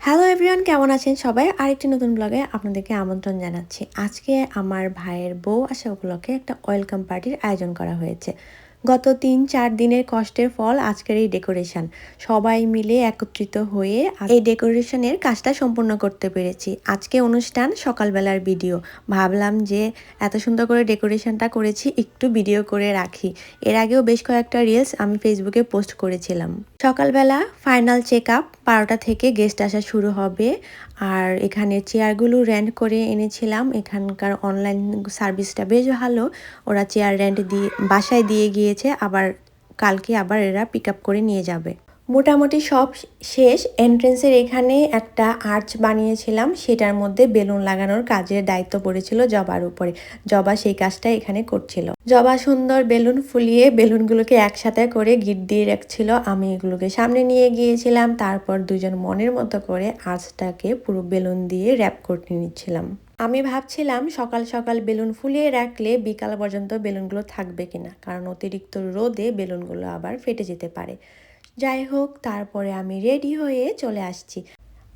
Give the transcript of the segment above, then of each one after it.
Hello everyone কেমন আছেন সবাই? আরেকটি নতুন ব্লগে আপনাদেরকে আমন্ত্রণ জানাচ্ছি। আজকে আমার ভাইয়ের বউ আসা উপলক্ষে একটা ওয়েলকাম পার্টির আয়োজন করা হয়েছে। গত তিন, চার দিনের কষ্টের ফল আজকের এই ডেকোরেশন। সবাই মিলে একত্রিত হয়ে এই ডেকোরেশনের কাজটা সম্পূর্ণ করতে পেরেছি। আজকে অনুষ্ঠান সকালবেলার ভিডিও। ভাবলাম যে এত সুন্দর করে ডেকোরেশনটা করেছি, একটু ভিডিও করে রাখি। এর আগেও বেশ কয়েকটা রিলস আমি ফেসবুকে পোস্ট করেছিলাম। সকালবেলা ফাইনাল চেক আপ বারোটা থেকে গেস্ট আসা শুরু হবে। আর এখানে চেয়ারগুলো রেন্ট করে এনেছিলাম। এখানকার অনলাইন সার্ভিসটা বেশ ভালো। ওরা চেয়ার রেন্ট দিয়ে, বাসায় দিয়ে গিয়েছে। আবার কালকে আবার এরা পিক আপ করে নিয়ে যাবে। মোটামুটি সব শেষ। এন্ট্রেন্সের এখানে একটা আর্চ বানিয়েছিলাম, সেটার মধ্যে বেলুন লাগানোর কাজের দায়িত্ব পড়েছিল জবার উপরে। জবা সেই কাজটা এখানে করছিল। জবা সুন্দর বেলুন ফুলিয়ে বেলুনগুলোকে একসাথে করে গিট দিয়ে রাখছিল। আমি এগুলোকে সামনে নিয়ে গিয়েছিলাম, তারপর দুজন মনের মতো করে আর্চটাকে পুরো বেলুন দিয়ে র্যাপ করে নিচ্ছিলাম। আমি ভাবছিলাম সকাল সকাল বেলুন ফুলিয়ে রাখলে বিকাল পর্যন্ত বেলুনগুলো থাকবে কিনা, কারণ অতিরিক্ত রোদে বেলুনগুলো আবার ফেটে যেতে পারে। যাই হোক তারপরে আমি রেডি হয়ে চলে আসছি।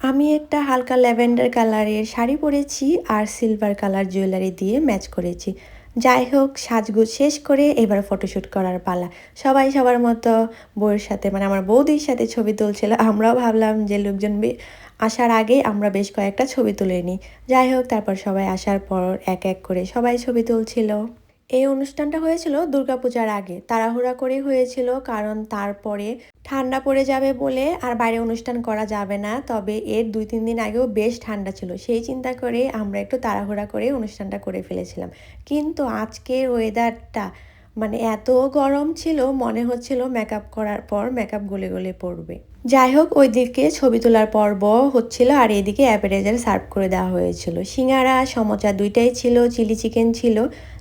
আমি একটা হালকা ল্যাভেন্ডার কালারের শাড়ি পরেছি আর সিলভার কালার জুয়েলারি দিয়ে ম্যাচ করেছি। যাই হোক সাজগুজ শেষ করে এবার ফটোশ্যুট করার পালা। সবাই সবার মতো বউয়ের সাথে মানে আমার বৌদির সাথে ছবি তুলছিল। আমরাও ভাবলাম যে লোকজন আসার আগে আমরা বেশ কয়েকটা ছবি তুলে নিই। যাই হোক তারপর সবাই আসার পর এক এক করে সবাই ছবি তুলছিল। এই অনুষ্ঠানটা হয়েছিল দুর্গাপূজার আগে। তাড়াহুড়া করে হয়েছিল, কারণ তারপরে ঠান্ডা পড়ে যাবে বলে আর বাইরে অনুষ্ঠান করা যাবে না। তবে এর দুই, তিন দিন আগেও বেশ ঠান্ডা ছিল। সেই চিন্তা করে আমরা একটু তাড়াহুড়া করে অনুষ্ঠানটা করে ফেলেছিলাম। কিন্তু আজকের ওয়েদারটা মানে এত গরম ছিল, মনে হচ্ছিল মেকআপ করার পর মেকআপ গলে গলে পড়বে। যাই হোক ওইদিকে ছবি তোলার পর্ব হচ্ছিল আর এদিকে অ্যাপারেজার সার্ভ করে দেওয়া হয়েছিল। সিঙ্গারা, সমচা দুইটাই ছিল চিলি চিকেন ছিল।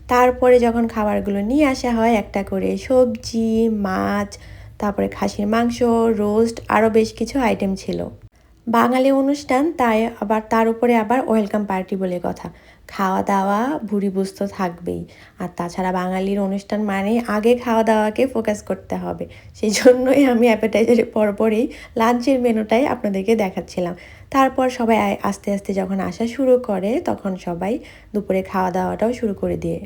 তারপরে যখন খাবারগুলো নিয়ে আসা হয়, একটা করে সবজি, মাছ, তারপরে খাসির মাংস রোস্ট আরও বেশ কিছু আইটেম ছিল। বাঙালি অনুষ্ঠান, তাই আবার তার উপরে আবার ওয়েলকাম পার্টি বলে কথা। খাওয়া দাওয়া ভুড়ি বুঝত থাকবেই। আর তাছাড়া বাঙালির অনুষ্ঠান মানে আগে খাওয়া দাওয়াকে ফোকাস করতে হবে। সেই জন্যই আমি অ্যাপেটাইজারের পরপরই লাঞ্চের মেনুটাই আপনাদেরকে দেখাচ্ছিলাম। তারপর সবাই আস্তে আস্তে যখন আসা শুরু করে, তখন সবাই দুপুরে খাওয়া দাওয়াটাও শুরু করে দিয়ে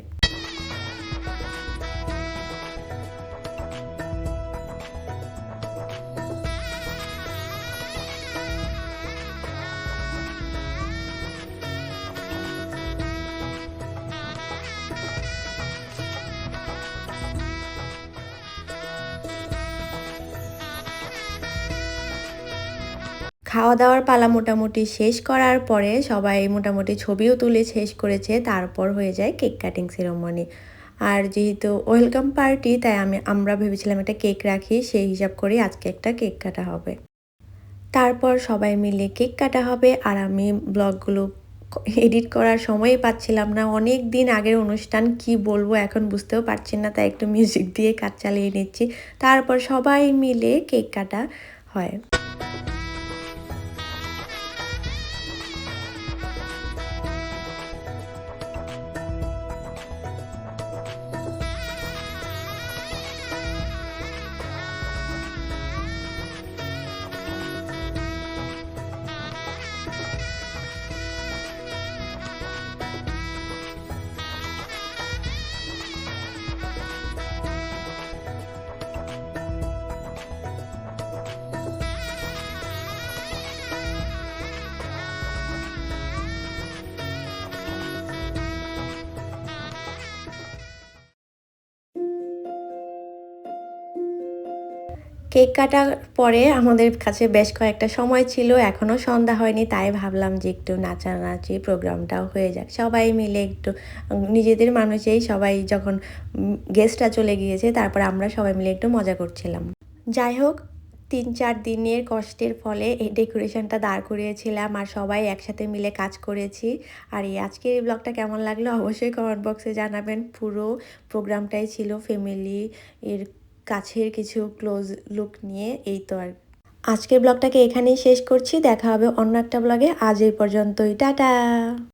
খাওয়া দাওয়ার পালা মোটামুটি শেষ করার পরে সবাই মোটামুটি ছবিও তুলে শেষ করেছে, তারপর হয়ে যায় কেক কাটিং সেরেমনি আর যেহেতু ওয়েলকাম পার্টি তাই আমি, আমরা ভেবেছিলাম একটা কেক রাখি, সেই হিসাব করে আজকে একটা কেক কাটা হবে। তারপর সবাই মিলে কেক কাটা হবে, আর আমি ব্লগগুলো এডিট করার সময় পাচ্ছিলাম না। অনেক দিন আগের অনুষ্ঠান, কি বলব এখন বুঝতেও পারছি না, তাই একটু মিউজিক দিয়ে কাজ চালিয়ে নিচ্ছি। তারপর সবাই মিলে কেক কাটা হয়। কেক কাটার পরে আমাদের কাছে বেশ কয়েকটা সময় ছিল এখনও সন্ধ্যা হয়নি, তাই ভাবলাম যে একটু নাচানাচি প্রোগ্রামটাও হয়ে যাক। সবাই মিলে একটু নিজেদের মানুষেই সবাই যখন গেস্টরা চলে গিয়েছে, তারপর আমরা সবাই মিলে একটু মজা করছিলাম। যাই হোক, তিন চার দিনের কষ্টের ফলে এই ডেকোরেশনটা দাঁড় করিয়েছিলাম আর সবাই একসাথে মিলে কাজ করেছি। আর এই আজকের এই ব্লগটা কেমন লাগল অবশ্যই কমেন্ট বক্সে জানাবেন। পুরো প্রোগ্রামটাই ছিল ফ্যামিলি এর কাছের কিছু ক্লোজ লুক নিয়ে এই তো আর। আজকের ব্লগটাকে এখানেই শেষ করছি, দেখা হবে অন্য একটা ব্লগে আজ এই পর্যন্তই, টাটা!